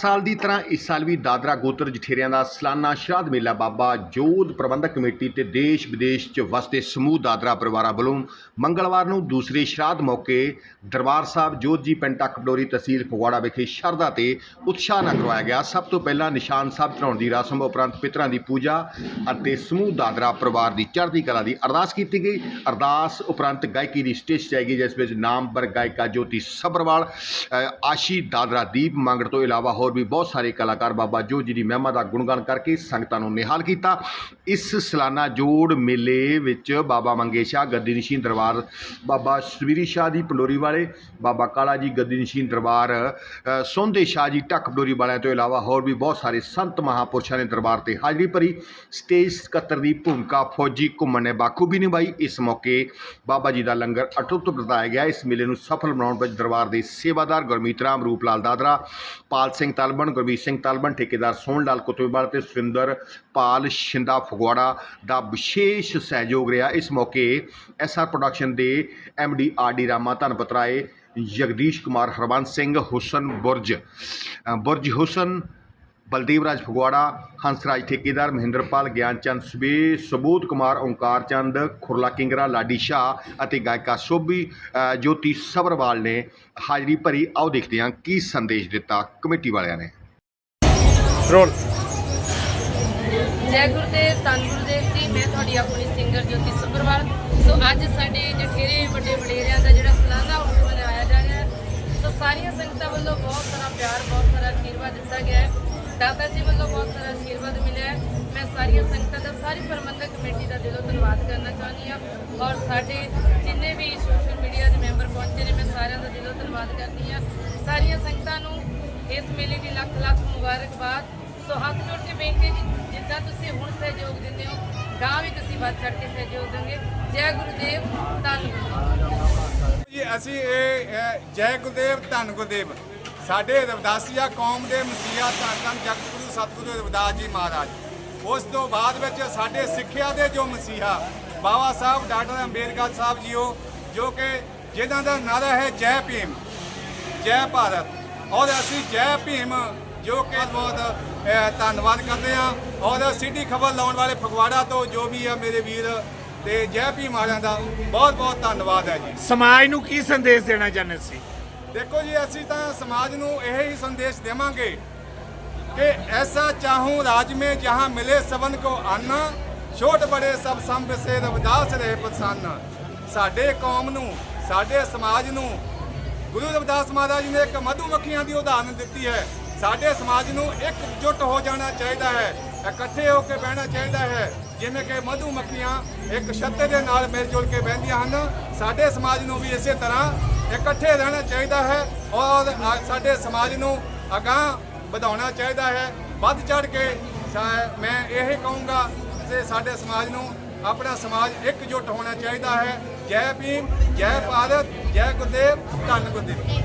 ਸਾਲ ਦੀ ਤਰ੍ਹਾਂ ਇਸ ਸਾਲ ਵੀ ਦਾਦਰਾ ਗੋਤਰ ਜਠੇਰਿਆਂ ਦਾ ਸਾਲਾਨਾ ਸ਼ਰਾਧ ਮੇਲਾ ਬਾਬਾ ਜੋਧ ਪ੍ਰਬੰਧਕ ਕਮੇਟੀ ਤੇ ਦੇਸ਼ ਵਿਦੇਸ਼ 'ਚ ਵਸਦੇ ਸਮੂਹ ਦਾਦਰਾ ਪਰਿਵਾਰਾਂ ਵੱਲੋਂ ਮੰਗਲਵਾਰ ਨੂੰ ਦੂਸਰੇ ਸ਼ਰਾਧ ਮੌਕੇ ਦਰਬਾਰ ਸਾਹਿਬ ਜੋਧ ਜੀ ਪਿੰਡ ਟੱਕ ਤਹਿਸੀਲ ਫਗਵਾੜਾ ਵਿਖੇ ਸ਼ਰਧਾ ਤੇ ਉਤਸ਼ਾਹ ਨਾਲ ਕਰਵਾਇਆ ਗਿਆ। ਸਭ ਤੋਂ ਪਹਿਲਾਂ ਨਿਸ਼ਾਨ ਸਾਹਿਬ ਚੜਾਉਣ ਦੀ ਰਸਮ ਉਪਰੰਤ ਪਿਤਰਾਂ ਦੀ ਪੂਜਾ ਅਤੇ ਸਮੂਹ ਦਾਦਰਾ ਪਰਿਵਾਰ ਦੀ ਚੜ੍ਹਦੀ ਕਲਾ ਦੀ ਅਰਦਾਸ ਕੀਤੀ ਗਈ। ਅਰਦਾਸ ਉਪਰੰਤ ਗਾਇਕੀ ਦੀ ਸਟੇਜ ਸਜਾਈ ਗਈ, ਜਿਸ ਵਿੱਚ ਨਾਮਵਰ ਗਾਇਕਾ ਜੋਤੀ ਸਬਰਵਾਲ ਆਸ਼ੀ ਦਾਦਰਾ ਦੀਪ ਮੰਗੜ ਤੋਂ ਇਲਾਵਾ ਹੋਰ ਵੀ ਬਹੁਤ ਸਾਰੇ ਕਲਾਕਾਰ ਬਾਬਾ ਜੋਧ ਜੀ ਦੀ ਮਹਿਮਾ ਦਾ ਗੁਣਗਾਨ ਕਰਕੇ ਸੰਗਤਾਂ ਨੂੰ ਨਿਹਾਲ ਕੀਤਾ। ਇਸ ਸਲਾਨਾ ਜੋੜ ਮੇਲੇ ਵਿੱਚ ਬਾਬਾ ਮੰਗੇ ਸ਼ਾਹ ਗੱਦੀ ਨਸ਼ੀਨ ਦਰਬਾਰ, ਬਾਬਾ ਸਵੀਰੀ ਸ਼ਾਹ ਦੀ ਪੰਡੋਰੀ ਵਾਲੇ, ਬਾਬਾ ਕਾਲਾ ਜੀ ਗੱਦੀ ਨਸ਼ੀਨ ਦਰਬਾਰ ਸੋਂਦੇ ਸ਼ਾਹ ਜੀ ਢੱਕ ਬਡੋਰੀ ਵਾਲਿਆਂ ਤੋਂ ਇਲਾਵਾ ਹੋਰ ਵੀ ਬਹੁਤ ਸਾਰੇ ਸੰਤ ਮਹਾਪੁਰਸ਼ਾਂ ਨੇ ਦਰਬਾਰ ਤੇ ਹਾਜ਼ਰੀ ਭਰੀ। ਸਟੇਜ ਸਕੱਤਰ ਦੀ ਭੂਮਿਕਾ ਫੌਜੀ ਘੁੰਮਣ ਨੇ ਬਾਖੂਬੀ ਨਿਭਾਈ। ਇਸ ਮੌਕੇ ਬਾਬਾ ਜੀ ਦਾ ਲੰਗਰ ਅਟੁੱਟ ਵਰਤਾਇਆ ਗਿਆ। ਇਸ ਮੇਲੇ ਨੂੰ ਸਫਲ ਬਣਾਉਣ ਵਿੱਚ ਦਰਬਾਰ ਦੇ ਸੇਵਾਦਾਰ ਗੁਰਮੀਤ ਰਾਮ, ਰੂਪਲਾਲ ਦਾਦਰਾ, ਪਾਲ ਸਿੰਘ ਤਲਬਣ ਗੁਰਮੀਤ ਸਿੰਘ ਤਲਬਣ ਠੇਕੇਦਾਰ ਸੋਹਣ ਲਾਲ ਕੁਤਬੇਵਾਲ ਤੇ ਸੁਰਿੰਦਰ ਪਾਲ ਸ਼ਿੰਦਾ ਫਗਵਾੜਾ ਦਾ ਵਿਸ਼ੇਸ਼ ਸਹਿਯੋਗ ਰਿਹਾ। ਇਸ ਮੌਕੇ ਐਸਆਰ ਪ੍ਰੋਡਕਸ਼ਨ ਦੇ D R D Rama, Dhanpat Rai, Jagdish Kumar Harbans Singh, Husan Burj. Burj ਹੁਸਨ ਬਲਦੇਵ ਰਾਜ ਫਗਵਾੜਾ ਹੰਸਰਾਜ ਠੇਕੇਦਾਰ ਮਹਿੰਦਰਪਾਲ ਗਿਆਨਚੰਦ ਸਵੇ ਸਬੂਤ ਕੁਮਾਰ ਓਂਕਾਰ ਚੰਦ ਖੁਰਲਾ ਕਿੰਗਰਾ ਲਾਡੀ ਸ਼ਾਹ ਅਤੇ ਗਾਇਕਾ ਸੋਭੀ ਜੋਤੀ ਸਬਰਵਾਲ ਨੇ ਹਾਜ਼ਰੀ ਭਰੀ ਆਓ ਦੇਖਦੇ ਹਾਂ ਕੀ ਸੰਦੇਸ਼ ਦਿੱਤਾ ਕਮੇਟੀ ਵਾਲਿਆਂ ਨੇ। ਰੋਲ। ਜੈ ਗੁਰਦੇਵ ਧੰਨ ਗੁਰਦੇਵ ਜੀ ਮੈਂ ਤੁਹਾਡੀ ਆਪਣੀ ਸਿੰਗਰ ਜੋਤੀ ਸੁਬਰਵਾਲ। ਸੋ ਅੱਜ ਸਾਡੇ ਜਠੇਰੇ ਵੱਡੇ ਵਡੇਰਿਆਂ ਦਾ ਜਿਹੜਾ ਸਾਲਾਨਾ ਉਤਸਵ ਮਨਾਇਆ ਜਾ ਰਿਹਾ ਹੈ। ਸੋ ਸਾਰੀਆਂ ਸੰਗਤਾਂ ਵੱਲੋਂ ਬਹੁਤ ਸਾਰਾ ਪਿਆਰ ਬਹੁਤ ਸਾਰਾ ਅਸ਼ੀਰਵਾਦ ਦਿੱਤਾ ਗਿਆ ਹੈ। ਦਾਤਾ ਜੀ ਵੱਲੋਂ ਬਹੁਤ ਸਾਰਾ ਆਸ਼ੀਰਵਾਦ ਮਿਲਿਆ ਮੈਂ ਸਾਰੀਆਂ ਸੰਗਤਾਂ ਦਾ, ਸਾਰੀ ਪ੍ਰਬੰਧਕ ਕਮੇਟੀ ਦਾ ਦਿਲੋਂ ਧੰਨਵਾਦ ਕਰਨਾ ਚਾਹੁੰਦੀ ਹਾਂ ਔਰ ਸਾਡੇ ਜਿੰਨੇ ਵੀ ਸੋਸ਼ਲ ਮੀਡੀਆ ਦੇ ਮੈਂਬਰ ਪਹੁੰਚੇ ਨੇ, ਮੈਂ ਸਾਰਿਆਂ ਦਾ ਦਿਲੋਂ ਧੰਨਵਾਦ ਕਰਦੀ ਹਾਂ। ਸਾਰੀਆਂ ਸੰਗਤਾਂ ਨੂੰ ਇਸ ਮੇਲੇ ਦੀ ਲੱਖ ਲੱਖ ਮੁਬਾਰਕਬਾਦ। ਸੋ ਹੱਥ ਜੋੜ ਕੇ ਬੇਨਤੀ ਹੈ ਜੀ, ਜਿੱਦਾਂ ਤੁਸੀਂ ਹੁਣ ਸਹਿਯੋਗ ਦਿੰਦੇ ਹੋ ਗਾਂ ਵੀ ਤੁਸੀਂ ਵੱਧ ਚੜ ਕੇ ਸਹਿਯੋਗ ਦੋਗੇ ਜੈ ਗੁਰਦੇਵ, ਧੰਨ। ਗੁਰਦੇਵ ਜੀ, ਅਸੀਂ ਇਹ ਜੈ ਗੁਰਦੇਵ, ਧੰਨ ਗੁਰਦੇਵ। ਸਾਡੇ ਰਵਿਦਾਸੀਆ ਕੌਮ ਦੇ ਮਸੀਹਾ ਧੰਨ ਧੰਨ ਜਗਤਗੁਰੂ ਸਤਿਗੁਰੂ ਰਵਿਦਾਸ ਜੀ ਮਹਾਰਾਜ। ਉਸ ਤੋਂ ਬਾਅਦ ਵਿੱਚ ਸਾਡੇ ਸਿੱਖਿਆ ਦੇ ਜੋ ਮਸੀਹਾ ਬਾਬਾ ਸਾਹਿਬ, ਡਾਕਟਰ ਅੰਬੇਦਕਰ ਸਾਹਿਬ ਜੀਓ, ਜੋ ਕਿ ਜਿਨ੍ਹਾਂ ਦਾ ਨਾਰਾ ਹੈ ਜੈ ਭੀਮ, ਜੈ ਭਾਰਤ। ਔਰ ਅਸੀਂ ਜੈ ਭੀਮ, ਜੋ ਕਿ ਬਹੁਤ ਧੰਨਵਾਦ ਕਰਦੇ ਹਾਂ। ਔਰ ਸਿੱਧੀ ਖਬਰ ਲਾਉਣ ਵਾਲੇ ਫਗਵਾੜਾ ਤੋਂ ਜੋ ਵੀ ਆ ਮੇਰੇ ਵੀਰ ਤੇ ਜੈ ਭੀਮ ਵਾਲਿਆਂ ਦਾ ਬਹੁਤ ਬਹੁਤ ਧੰਨਵਾਦ ਹੈ ਜੀ। ਸਮਾਜ ਨੂੰ ਕੀ ਸੰਦੇਸ਼ ਦੇਣਾ ਚਾਹੁੰਦੇ ਸੀ ਦੇਖੋ ਜੀ, ਅਸੀਂ ਤਾਂ ਸਮਾਜ ਨੂੰ ਇਹ ਹੀ ਸੰਦੇਸ਼ ਦੇਵਾਂਗੇ ਕਿ ਐਸਾ ਚਾਹੂੰ ਰਾਜ ਮੇ ਜਹਾਂ ਮਿਲੇ ਸਬਨ ਕੋ ਆਨਾ ਛੋਟ ਬੜੇ ਸਭ ਸੰਭ ਸੇ ਰਵਦਾਸ ਰਹੇ ਪਸਾਨਾ ਸਾਡੇ ਕੌਮ ਨੂੰ, ਸਾਡੇ ਸਮਾਜ ਨੂੰ, ਗੁਰੂ ਰਵਿਦਾਸ ਮਹਾਰਾਜ ਨੇ ਇੱਕ ਮਧੂ ਮੱਖੀਆਂ ਦੀ ਉਦਾਹਰਨ ਦਿੱਤੀ ਹੈ। ਸਾਡੇ ਸਮਾਜ ਨੂੰ ਇੱਕ ਜੁੱਟ ਹੋ ਜਾਣਾ ਚਾਹੀਦਾ ਹੈ, ਇਕੱਠੇ ਹੋ ਕੇ ਬਹਿਣਾ ਚਾਹੀਦਾ ਹੈ। ਜਿਵੇਂ ਕਿ ਮਧੂਮੱਖੀਆਂ ਇੱਕ ਛੱਤੇ ਦੇ ਨਾਲ ਮਿਲ ਜੁਲ ਕੇ ਬਹਿੰਦੀਆਂ ਹਨ, ਸਾਡੇ ਸਮਾਜ ਨੂੰ ਵੀ ਇਸੇ ਤਰ੍ਹਾਂ ਇਕੱਠੇ ਰਹਿਣਾ ਚਾਹੀਦਾ ਹੈ ਔਰ ਸਾਡੇ ਸਮਾਜ ਨੂੰ ਅਗਾਂਹ ਵਧਾਉਣਾ ਚਾਹੀਦਾ ਹੈ। ਵੱਧ ਚੜ ਕੇ ਮੈਂ ਇਹ ਕਹੂੰਗਾ ਕਿ ਸਾਡੇ ਸਮਾਜ ਨੂੰ ਆਪਣਾ ਸਮਾਜ ਇਕਜੁੱਟ ਹੋਣਾ ਚਾਹੀਦਾ ਹੈ। ਜੈ ਭੀਮ, ਜੈ ਭਾਰਤ, ਜੈ ਗੁਰਦੇਵ, ਧੰਨ ਗੁਰਦੇਵ।